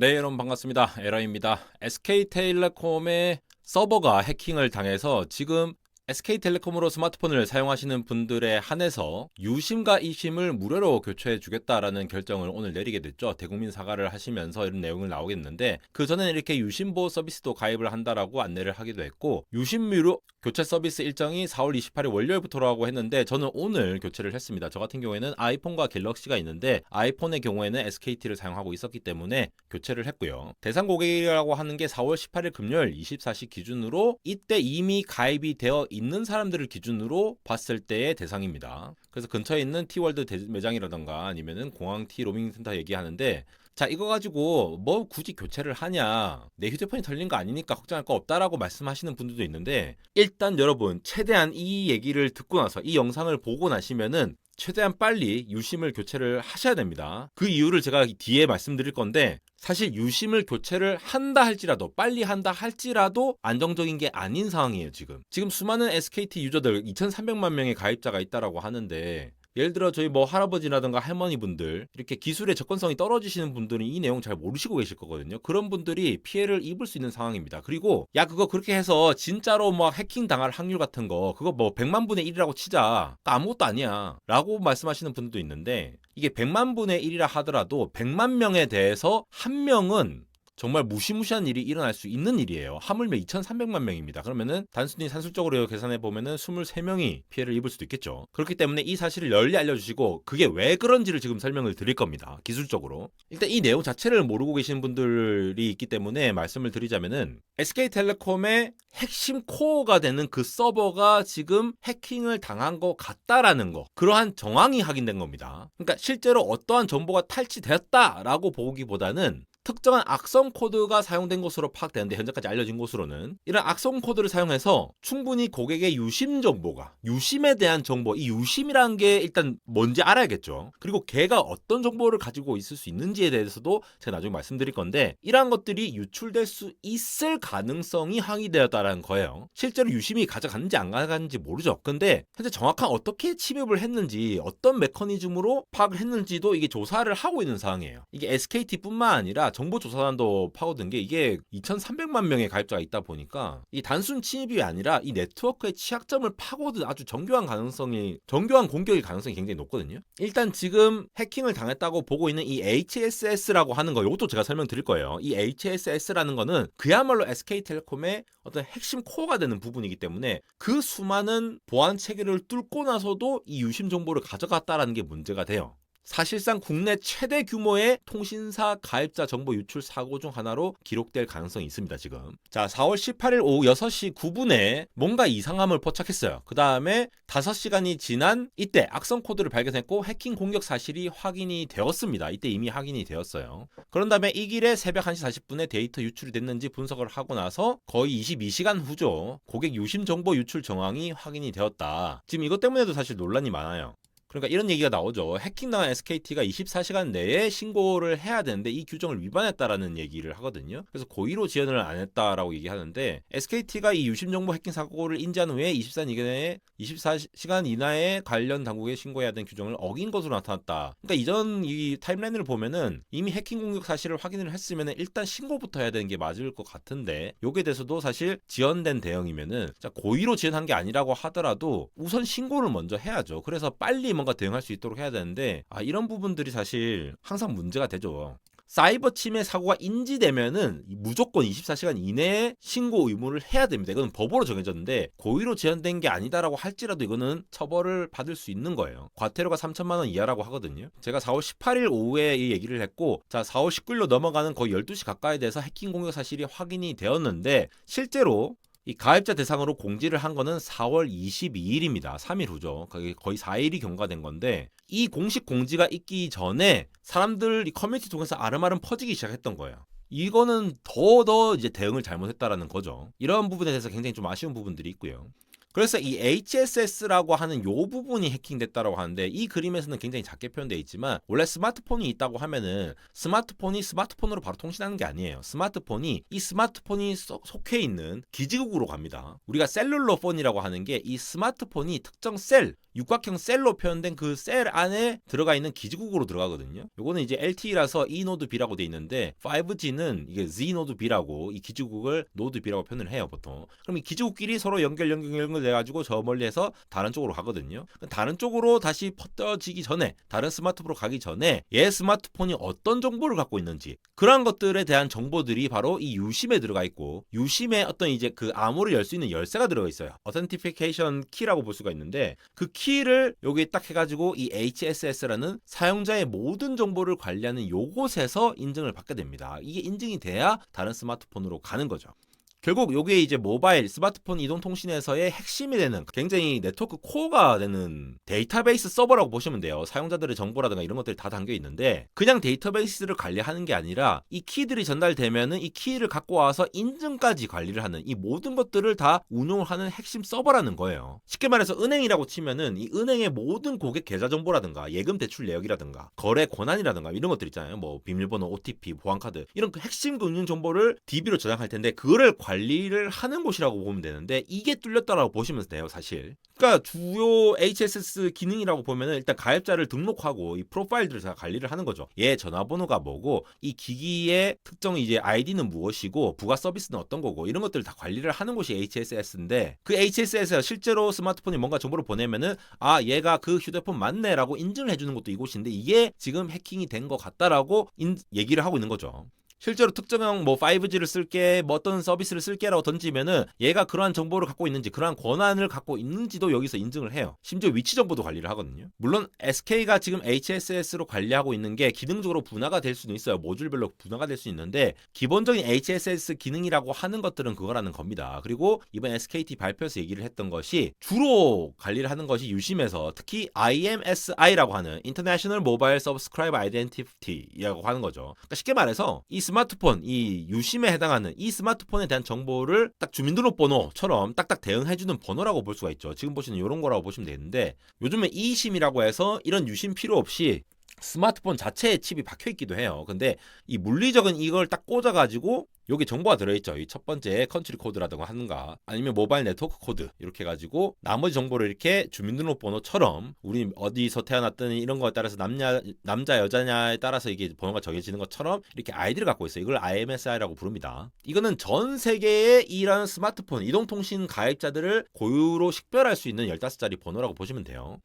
네, 여러분 반갑습니다. 에러입니다. SK텔레콤의 서버가 해킹을 당해서 지금 SK텔레콤으로 스마트폰을 사용하시는 분들에 한해서 유심과 이심을 무료로 교체해 주겠다라는 결정을 오늘 내리게 됐죠. 대국민 사과를 하시면서 이런 내용을 나오겠는데 그 전에는 이렇게 유심보호 서비스도 가입을 한다라고 안내를 하기도 했고 유심무료 교체 서비스 일정이 4월 28일 월요일부터라고 했는데 저는 오늘 교체를 했습니다. 저 같은 경우에는 아이폰과 갤럭시가 있는데 아이폰의 경우에는 SKT를 사용하고 있었기 때문에 교체를 했고요. 대상 고객이라고 하는 게 4월 18일 금요일 24시 기준으로 이때 이미 가입이 되어 있는 사람들을 기준으로 봤을 때의 대상입니다. 그래서 근처에 있는 티월드 대- 매장이라던가 아니면은 공항 티 로밍 센터 얘기하는데 자 이거 가지고 뭐 굳이 교체를 하냐 내 휴대폰이 털린 거 아니니까 걱정할 거 없다라고 말씀하시는 분들도 있는데 일단 여러분 최대한 이 얘기를 듣고 나서 이 영상을 보고 나시면은 최대한 빨리 유심을 교체를 하셔야 됩니다. 그 이유를 제가 뒤에 말씀드릴 건데 사실 유심을 교체를 한다 할지라도 빨리 한다 할지라도 안정적인 게 아닌 상황이에요 지금. 지금 수많은 SKT 유저들 2,300만 명의 가입자가 있다라고 하는데 예를 들어 저희 뭐 할아버지라든가 할머니분들 이렇게 기술의 접근성이 떨어지시는 분들은 이 내용 잘 모르시고 계실 거거든요. 그런 분들이 피해를 입을 수 있는 상황입니다. 그리고 야 그거 그렇게 해서 진짜로 막 해킹 당할 확률 같은 거 그거 뭐 100만 분의 1이라고 치자 아무것도 아니야 라고 말씀하시는 분들도 있는데 이게 100만 분의 1이라 하더라도 100만 명에 대해서 한 명은 정말 무시무시한 일이 일어날 수 있는 일이에요. 하물며 2,300만 명입니다. 그러면은 단순히 산술적으로 계산해 보면은 23명이 피해를 입을 수도 있겠죠. 그렇기 때문에 이 사실을 널리 알려주시고 그게 왜 그런지를 지금 설명을 드릴 겁니다. 기술적으로. 일단 이 내용 자체를 모르고 계시는 분들이 있기 때문에 말씀을 드리자면은 SK텔레콤의 핵심 코어가 되는 그 서버가 지금 해킹을 당한 것 같다라는 거. 그러한 정황이 확인된 겁니다. 그러니까 실제로 어떠한 정보가 탈취되었다라고 보기보다는 특정한 악성 코드가 사용된 것으로 파악되는데 현재까지 알려진 것으로는 이런 악성 코드를 사용해서 충분히 고객의 유심 정보가 유심에 대한 정보 이 유심이라는 게 일단 뭔지 알아야겠죠. 그리고 걔가 어떤 정보를 가지고 있을 수 있는지에 대해서도 제가 나중에 말씀드릴 건데 이러한 것들이 유출될 수 있을 가능성이 항의되었다라는 거예요. 실제로 유심이 가져갔는지 안 가져갔는지 모르죠. 근데 현재 정확한 어떻게 침입을 했는지 어떤 메커니즘으로 파악을 했는지도 이게 조사를 하고 있는 상황이에요. 이게 SKT뿐만 아니라 정보조사단도 파고든 게 이게 2,300만 명의 가입자가 있다 보니까 이 단순 침입이 아니라 이 네트워크의 취약점을 파고든 아주 정교한 가능성이 정교한 공격의 가능성이 굉장히 높거든요. 일단 지금 해킹을 당했다고 보고 있는 이 HSS라고 하는 거 이것도 제가 설명드릴 거예요. 이 HSS라는 거는 그야말로 SK텔레콤의 어떤 핵심 코어가 되는 부분이기 때문에 그 수많은 보안 체계를 뚫고 나서도 이 유심 정보를 가져갔다라는 게 문제가 돼요. 사실상 국내 최대 규모의 통신사 가입자 정보 유출 사고 중 하나로 기록될 가능성이 있습니다, 지금. 자, 4월 18일 오후 6시 9분에 뭔가 이상함을 포착했어요. 그 다음에 5시간이 지난 이때 악성 코드를 발견했고 해킹 공격 사실이 확인이 되었습니다. 이때 이미 확인이 되었어요. 그런 다음에 이 길에 새벽 1시 40분에 데이터 유출이 됐는지 분석을 하고 나서 거의 22시간 후죠. 고객 유심 정보 유출 정황이 확인이 되었다. 지금 이것 때문에도 사실 논란이 많아요. 그러니까 이런 얘기가 나오죠. 해킹당한 SKT가 24시간 내에 신고를 해야 되는데 이 규정을 위반했다라는 얘기를 하거든요. 그래서 고의로 지연을 안 했다라고 얘기하는데 SKT가 이 유심 정보 해킹 사고를 인지한 후에 24시간 이내에 24시간 이내에 관련 당국에 신고해야 되는 규정을 어긴 것으로 나타났다. 그러니까 이전 이 타임라인을 보면은 이미 해킹 공격 사실을 확인을 했으면 일단 신고부터 해야 되는 게 맞을 것 같은데 여기에 대해서도 사실 지연된 대응이면은 자, 고의로 지연한 게 아니라고 하더라도 우선 신고를 먼저 해야죠. 그래서 빨리 뭔가 대응할 수 있도록 해야 되는데 아, 이런 부분들이 사실 항상 문제가 되죠. 사이버 침해 사고가 인지되면은 무조건 24시간 이내에 신고 의무를 해야 됩니다. 이거는 법으로 정해졌는데 고의로 제한된 게 아니다라고 할지라도 이거는 처벌을 받을 수 있는 거예요. 과태료가 3천만 원 이하라고 하거든요. 제가 4월 18일 오후에 이 얘기를 했고 자 4월 19일로 넘어가는 거의 12시 가까이 돼서 해킹 공격 사실이 확인이 되었는데 실제로 이 가입자 대상으로 공지를 한 거는 4월 22일입니다. 3일 후죠. 거의 4일이 경과된 건데 이 공식 공지가 있기 전에 사람들 이 커뮤니티 통해서 아름아름 퍼지기 시작했던 거예요. 이거는 더더 이제 대응을 잘못했다라는 거죠. 이런 부분에 대해서 굉장히 좀 아쉬운 부분들이 있고요. 그래서 이 HSS라고 하는 요 부분이 해킹됐다라고 하는데 이 그림에서는 굉장히 작게 표현되어 있지만 원래 스마트폰이 있다고 하면은 스마트폰이 스마트폰으로 바로 통신하는 게 아니에요. 스마트폰이 이 스마트폰이 소- 속해 있는 기지국으로 갑니다. 우리가 셀룰러 폰이라고 하는 게 이 스마트폰이 특정 셀 육각형 셀로 표현된 그 셀 안에 들어가 있는 기지국으로 들어가거든요. 요거는 이제 LTE라서 E 노드 B라고 돼 있는데 5G는 이게 Z 노드 B라고 이 기지국을 노드 B라고 표현을 해요, 보통. 그럼 이 기지국끼리 서로 연결 연결 연결돼 가지고 저 멀리해서 다른 쪽으로 가거든요. 다른 쪽으로 다시 퍼져지기 전에 다른 스마트폰으로 가기 전에 얘 스마트폰이 어떤 정보를 갖고 있는지 그러한 것들에 대한 정보들이 바로 이 유심에 들어가 있고 유심에 어떤 이제 그 암호를 열 수 있는 열쇠가 들어가 있어요. Authentication 키라고 볼 수가 있는데 그키 를 여기에 딱 해가지고 이 HSS라는 사용자의 모든 정보를 관리하는 요곳에서 인증을 받게 됩니다. 이게 인증이 돼야 다른 스마트폰으로 가는 거죠. 결국 요게 이제 모바일 스마트폰 이동 통신에서의 핵심이 되는 굉장히 네트워크 코어가 되는 데이터베이스 서버라고 보시면 돼요. 사용자들의 정보라든가 이런 것들이 다 담겨 있는데 그냥 데이터베이스를 관리하는 게 아니라 이 키들이 전달되면은 이 키를 갖고 와서 인증까지 관리를 하는 이 모든 것들을 다 운용을 하는 핵심 서버라는 거예요. 쉽게 말해서 은행이라고 치면은 이 은행의 모든 고객 계좌 정보라든가 예금 대출 내역이라든가 거래 권한이라든가 이런 것들 있잖아요. 뭐 비밀번호, OTP, 보안카드 이런 그 핵심 금융 정보를 DB로 저장할 텐데 그거를 관리를 하는 곳이라고 보면 되는데 이게 뚫렸다라고 보시면 돼요, 사실. 그러니까 주요 HSS 기능이라고 보면은 일단 가입자를 등록하고 이 프로파일들을 다 관리를 하는 거죠. 얘 전화번호가 뭐고 이 기기의 특정 이제 아이디는 무엇이고 부가 서비스는 어떤 거고 이런 것들을 다 관리를 하는 곳이 HSS인데 그 HSS에서 실제로 스마트폰이 뭔가 정보를 보내면은 아 얘가 그 휴대폰 맞네라고 인증을 해주는 것도 이곳인데 이게 지금 해킹이 된 것 같다라고 인, 얘기를 하고 있는 거죠. 실제로 특정형 뭐 5G를 쓸게 뭐 어떤 서비스를 쓸게라고 던지면은 얘가 그러한 정보를 갖고 있는지 그러한 권한을 갖고 있는지도 여기서 인증을 해요. 심지어 위치 정보도 관리를 하거든요. 물론 SK가 지금 HSS로 관리하고 있는 게 기능적으로 분화가 될 수는 있어요. 모듈별로 분화가 될 수 있는데 기본적인 HSS 기능이라고 하는 것들은 그거라는 겁니다. 그리고 이번 SKT 발표에서 얘기를 했던 것이 주로 관리를 하는 것이 유심에서 특히 IMSI라고 하는 International Mobile Subscribe Identity라고 하는 거죠. 그러니까 쉽게 말해서 이 스마트폰, 이 유심에 해당하는 이 스마트폰에 대한 정보를 딱 주민등록번호처럼 딱딱 대응해주는 번호라고 볼 수가 있죠. 지금 보시는 이런 거라고 보시면 되는데 요즘에 이심이라고 해서 이런 유심 필요 없이 스마트폰 자체에 칩이 박혀 있기도 해요. 근데 이 물리적인 이걸 딱 꽂아 가지고 여기 정보가 들어있죠. 이 첫 번째 컨트리 코드라든가 하는가 아니면 모바일 네트워크 코드 이렇게 가지고 나머지 정보를 이렇게 주민등록번호처럼 우리 어디서 태어났든 이런 거에 따라서 남자 남자 여자냐에 따라서 이게 번호가 정해지는 것처럼 이렇게 아이디를 갖고 있어요. 이걸 IMSI라고 부릅니다. 이거는 전 세계의 이런 스마트폰 이동통신 가입자들을 고유로 식별할 수 있는 15자리 번호라고 보시면 돼요.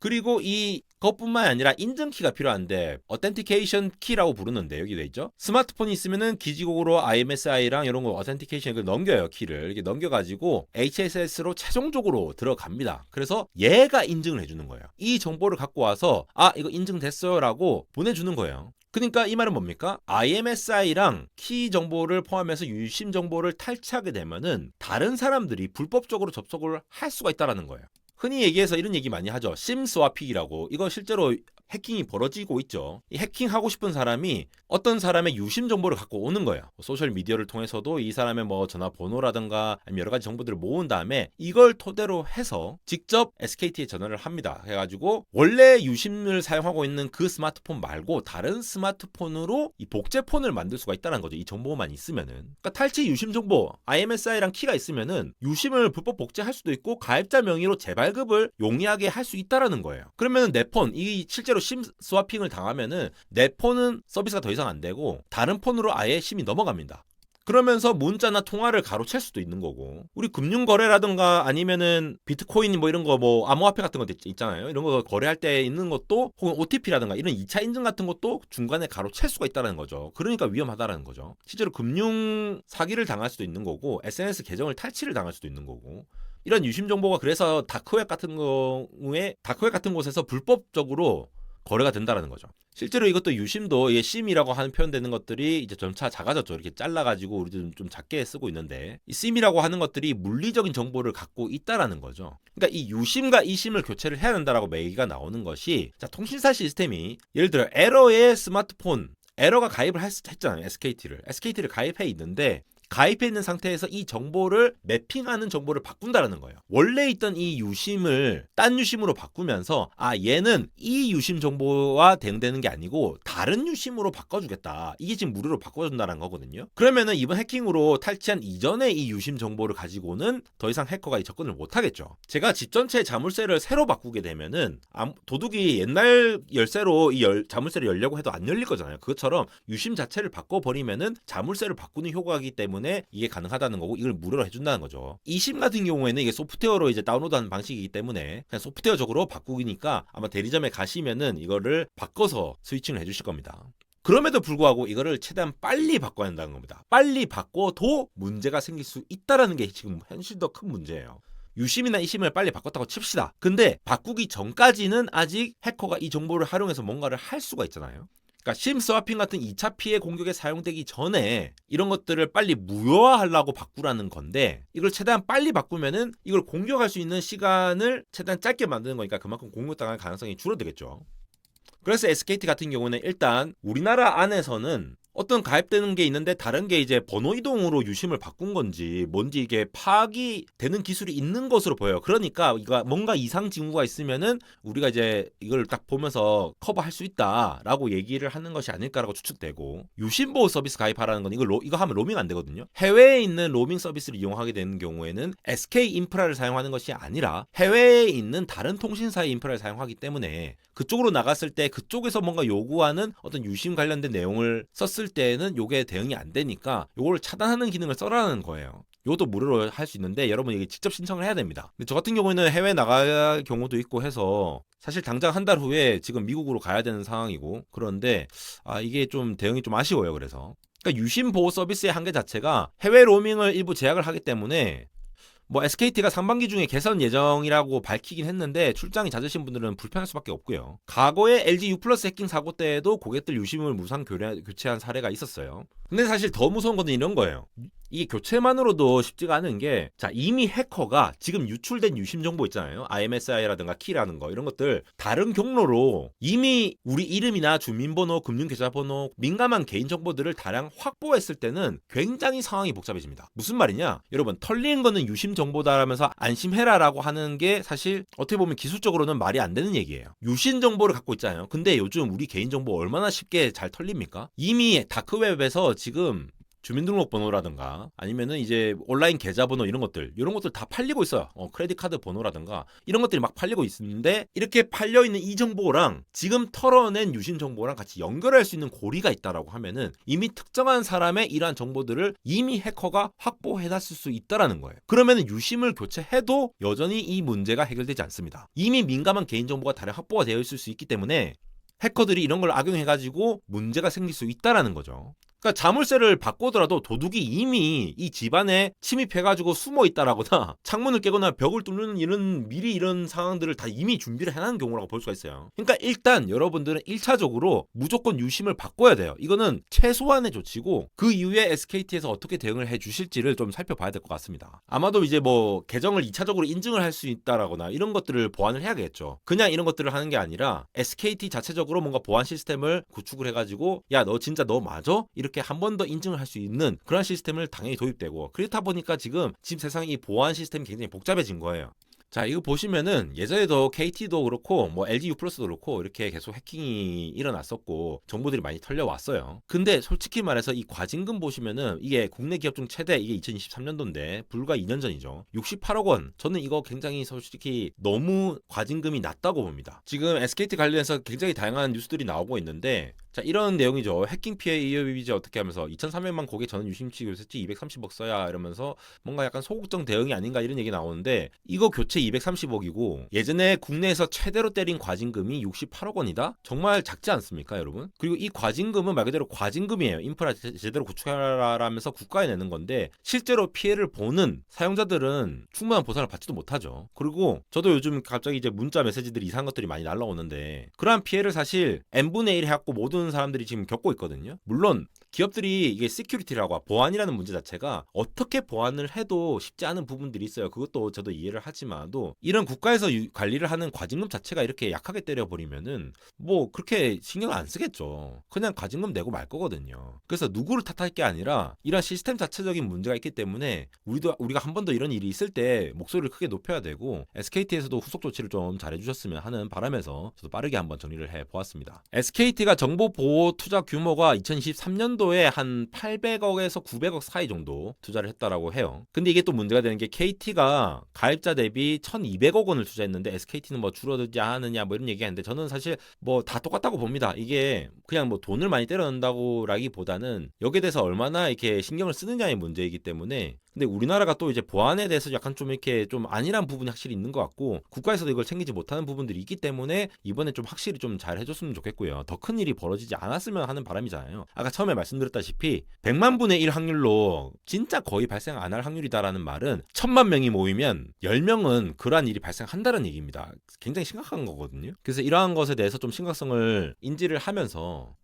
그리고 이 것뿐만 아니라 인증키가 필요한데 어텐티케이션 키라고 부르는데 여기 돼 있죠. 스마트폰이 있으면은 기지국으로 IMSI랑 이런 거 어텐티케이션 을 넘겨요 키를 이렇게 넘겨가지고 HSS로 최종적으로 들어갑니다. 그래서 얘가 인증을 해주는 거예요. 이 정보를 갖고 와서 아 이거 인증됐어요라고 보내주는 거예요. 그러니까 이 말은 뭡니까? IMSI랑 키 정보를 포함해서 유심 정보를 탈취하게 되면은 다른 사람들이 불법적으로 접속을 할 수가 있다라는 거예요. 흔히 얘기해서 이런 얘기 많이 하죠. 심 스와핑이라고. 이거 실제로 해킹이 벌어지고 있죠. 이 해킹하고 싶은 사람이 어떤 사람의 유심 정보를 갖고 오는 거예요. 소셜 미디어를 통해서도 이 사람의 뭐 전화번호라든가 여러 가지 정보들을 모은 다음에 이걸 토대로 해서 직접 SKT에 전화를 합니다. 해가지고 원래 유심을 사용하고 있는 그 스마트폰 말고 다른 스마트폰으로 이 복제폰을 만들 수가 있다는 거죠. 이 정보만 있으면은. 그러니까 탈취 유심 정보 IMSI랑 키가 있으면은 유심을 불법 복제할 수도 있고 가입자 명의로 재발급을 용이하게 할 수 있다라는 거예요. 그러면은 내 폰, 이 실제로 심 스와핑을 당하면은 내 폰은 서비스가 더 이상 안 되고 다른 폰으로 아예 심이 넘어갑니다. 그러면서 문자나 통화를 가로챌 수도 있는 거고. 우리 금융 거래라든가 아니면은 비트코인 뭐 이런 거 뭐 암호화폐 같은 것도 있잖아요. 이런 거 거래할 때 있는 것도 혹은 OTP라든가 이런 2차 인증 같은 것도 중간에 가로챌 수가 있다는 거죠. 그러니까 위험하다라는 거죠. 실제로 금융 사기를 당할 수도 있는 거고 SNS 계정을 탈취를 당할 수도 있는 거고. 이런 유심 정보가 그래서 다크웹 같은 경우에 다크웹 같은 곳에서 불법적으로 거래가 된다라는 거죠. 실제로 이것도 유심도 이게 심이라고 하는 표현되는 것들이 이제 점차 작아졌죠. 이렇게 잘라가지고 우리도 좀 작게 쓰고 있는데 이 심이라고 하는 것들이 물리적인 정보를 갖고 있다라는 거죠. 그러니까 이 유심과 이심을 교체를 해야 된다라고 매기가 나오는 것이 자 통신사 시스템이 예를 들어 에러의 스마트폰 에러가 가입을 했, 했잖아요. SKT를 SKT를 가입해 있는데 가입해 있는 상태에서 이 정보를 매핑하는 정보를 바꾼다라는 거예요. 원래 있던 이 유심을 딴 유심으로 바꾸면서 아 얘는 이 유심 정보와 대응되는 게 아니고 다른 유심으로 바꿔주겠다. 이게 지금 무료로 바꿔준다는 거거든요. 그러면은 이번 해킹으로 탈취한 이전의 이 유심 정보를 가지고는 더 이상 해커가 이 접근을 못하겠죠. 제가 집 전체 자물쇠를 새로 바꾸게 되면은 암- 도둑이 옛날 열쇠로 이 열- 자물쇠를 열려고 해도 안 열릴 거잖아요. 그것처럼 유심 자체를 바꿔버리면은 자물쇠를 바꾸는 효과이기 때문에 이게 가능하다는 거고 이걸 무료로 해준다는 거죠. 이심 같은 경우에는 이게 소프트웨어로 이제 다운로드하는 방식이기 때문에 그냥 소프트웨어적으로 바꾸기니까 아마 대리점에 가시면은 이거를 바꿔서 스위칭을 해주실 겁니다. 그럼에도 불구하고 이거를 최대한 빨리 바꿔야 한다는 겁니다. 빨리 바꿔도 문제가 생길 수 있다라는 게 지금 현실 더 큰 문제예요. 유심이나 이심을 빨리 바꿨다고 칩시다. 근데 바꾸기 전까지는 아직 해커가 이 정보를 활용해서 뭔가를 할 수가 있잖아요. 그러니까 심 스와핑 같은 2차 피해 공격에 사용되기 전에 이런 것들을 빨리 무효화하려고 바꾸라는 건데 이걸 최대한 빨리 바꾸면은 이걸 공격할 수 있는 시간을 최대한 짧게 만드는 거니까 그만큼 공격당할 가능성이 줄어들겠죠. 그래서 SKT 같은 경우는 일단 우리나라 안에서는 어떤 가입되는 게 있는데 다른 게 이제 번호 이동으로 유심을 바꾼 건지 뭔지 이게 파악이 되는 기술이 있는 것으로 보여요. 그러니까 이거 뭔가 이상 징후가 있으면은 우리가 이제 이걸 딱 보면서 커버할 수 있다라고 얘기를 하는 것이 아닐까라고 추측되고 유심 보호 서비스 가입하라는 건 이거 로, 이거 하면 로밍 안 되거든요. 해외에 있는 로밍 서비스를 이용하게 되는 경우에는 SK 인프라를 사용하는 것이 아니라 해외에 있는 다른 통신사의 인프라를 사용하기 때문에 그쪽으로 나갔을 때 그쪽에서 뭔가 요구하는 어떤 유심 관련된 내용을 썼을 때는 요게 대응이 안 되니까 요걸 차단하는 기능을 써라는 거예요. 요것도 무료로 할 수 있는데 여러분 이게 직접 신청을 해야 됩니다. 근데 저 같은 경우에는 해외 나갈 경우도 있고 해서 사실 당장 한 달 후에 지금 미국으로 가야 되는 상황이고 그런데 아 이게 좀 대응이 좀 아쉬워요. 그래서 그러니까 유심 보호 서비스의 한계 자체가 해외 로밍을 일부 제약을 하기 때문에 뭐 SKT가 상반기 중에 개선 예정이라고 밝히긴 했는데 출장이 잦으신 분들은 불편할 수밖에 없고요. 과거에 LG U 플러스 해킹 사고 때에도 고객들 유심을 무상 교체, 교체한 사례가 있었어요. 근데 사실 더 무서운 건 이런 거예요. 이게 교체만으로도 쉽지가 않은 게, 자, 이미 해커가 지금 유출된 유심 정보 있잖아요. IMSI라든가 키라는 거, 이런 것들, 다른 경로로 이미 우리 이름이나 주민번호, 금융계좌번호, 민감한 개인정보들을 다량 확보했을 때는 굉장히 상황이 복잡해집니다. 무슨 말이냐? 여러분, 털리는 거는 유심 정보다라면서 안심해라라고 하는 게 사실 어떻게 보면 기술적으로는 말이 안 되는 얘기예요. 유심 정보를 갖고 있잖아요. 근데 요즘 우리 개인정보 얼마나 쉽게 잘 털립니까? 이미 다크웹에서 지금 주민등록번호라든가 아니면은 이제 온라인 계좌번호 이런 것들 이런 것들 다 팔리고 있어요. 어, 크레딧 카드 번호라든가 이런 것들이 막 팔리고 있는데 이렇게 팔려 있는 이 정보랑 지금 털어낸 유심 정보랑 같이 연결할 수 있는 고리가 있다라고 하면은 이미 특정한 사람의 이러한 정보들을 이미 해커가 확보해놨을 수 있다라는 거예요. 그러면은 유심을 교체해도 여전히 이 문제가 해결되지 않습니다. 이미 민감한 개인 정보가 다량 확보가 되어 있을 수 있기 때문에 해커들이 이런 걸 악용해가지고 문제가 생길 수 있다라는 거죠. 그러니까 자물쇠를 바꾸더라도 도둑이 이미 이 집안에 침입해가지고 숨어 있다라거나 창문을 깨거나 벽을 뚫는 이런 미리 이런 상황들을 다 이미 준비를 해놓은 경우라고 볼 수가 있어요. 그러니까 일단 여러분들은 1차적으로 무조건 유심을 바꿔야 돼요. 이거는 최소한의 조치고 그 이후에 SKT에서 어떻게 대응을 해 주실지를 좀 살펴봐야 될 것 같습니다. 아마도 이제 뭐 계정을 2차적으로 인증을 할 수 있다라거나 이런 것들을 보완을 해야겠죠. 그냥 이런 것들을 하는 게 아니라 SKT 자체적으로 뭔가 보안 시스템을 구축을 해가지고 야 너 진짜 너 맞아? 이렇게 한 번 더 인증을 할 수 있는 그런 시스템을 당연히 도입되고 그렇다 보니까 지금 지금 세상에 이 보안 시스템이 굉장히 복잡해진 거예요. 자, 이거 보시면은 예전에도 KT도 그렇고 뭐 LG U 플러스도 그렇고 이렇게 계속 해킹이 일어났었고 정보들이 많이 털려왔어요. 근데 솔직히 말해서 이 과징금 보시면은 이게 국내 기업 중 최대 이게 2023년도인데 불과 2년 전이죠. 68억 원. 저는 이거 굉장히 솔직히 너무 과징금이 낮다고 봅니다. 지금 SKT 관련해서 굉장히 다양한 뉴스들이 나오고 있는데 자 이런 내용이죠. 해킹 피해 이어비지 어떻게 하면서 2,300만 고객 저는 유심치 교세치 230억 써야 이러면서 뭔가 약간 소극적 대응이 아닌가 이런 얘기 나오는데 이거 교체 230억이고 예전에 국내에서 최대로 때린 과징금이 68억 원이다? 정말 작지 않습니까 여러분? 그리고 이 과징금은 말 그대로 과징금이에요. 인프라 제- 제대로 구축하라면서 국가에 내는 건데 실제로 피해를 보는 사용자들은 충분한 보상을 받지도 못하죠. 그리고 저도 요즘 갑자기 이제 문자 메시지들이 이상한 것들이 많이 날라오는데 그러한 피해를 사실 n분의 1 해갖고 모든 사람들이 지금 겪고 있거든요. 물론 기업들이 이게 시큐리티라고 보안이라는 문제 자체가 어떻게 보안을 해도 쉽지 않은 부분들이 있어요. 그것도 저도 이해를 하지만도 이런 국가에서 유- 관리를 하는 과징금 자체가 이렇게 약하게 때려버리면은 뭐 그렇게 신경 안 쓰겠죠. 그냥 과징금 내고 말 거거든요. 그래서 누구를 탓할 게 아니라 이런 시스템 자체적인 문제가 있기 때문에 우리도 우리가 한 번 더 이런 일이 있을 때 목소리를 크게 높여야 되고 SKT에서도 후속 조치를 좀 잘해주셨으면 하는 바람에서 저도 빠르게 한번 정리를 해 보았습니다. SKT가 정보 보호 투자 규모가 2023년 도에 한 800억에서 900억 사이 정도 투자를 했다라고 해요. 근데 이게 또 문제가 되는 게 KT가 가입자 대비 1,200억 원을 투자했는데 SKT는 뭐 줄어들지 않느냐 뭐 이런 얘기하는데 저는 사실 뭐 다 똑같다고 봅니다. 이게 그냥 뭐 돈을 많이 때려 넣는다고라기보다는 여기에 대해서 얼마나 이렇게 신경을 쓰느냐의 문제이기 때문에 근데 우리나라가 또 이제 보안에 대해서 약간 좀 이렇게 좀 안일한 부분이 확실히 있는 것 같고 국가에서도 이걸 챙기지 못하는 부분들이 있기 때문에 이번에 좀 확실히 좀 잘 해줬으면 좋겠고요. 더 큰 일이 벌어지지 않았으면 하는 바람이잖아요. 아까 처음에 말씀드렸다시피 100만 분의 1 확률로 진짜 거의 발생 안 할 확률이다라는 말은 천만 명이 모이면 10명은 그러한 일이 발생한다는 얘기입니다. 굉장히 심각한 거거든요. 그래서 이러한 것에 대해서 좀 심각성을 인지를 하면서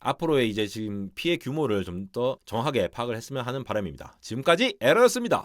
앞으로의 이제 지금 피해 규모를 좀 더 정확하게 파악을 했으면 하는 바람입니다. 지금까지 에러였습니다.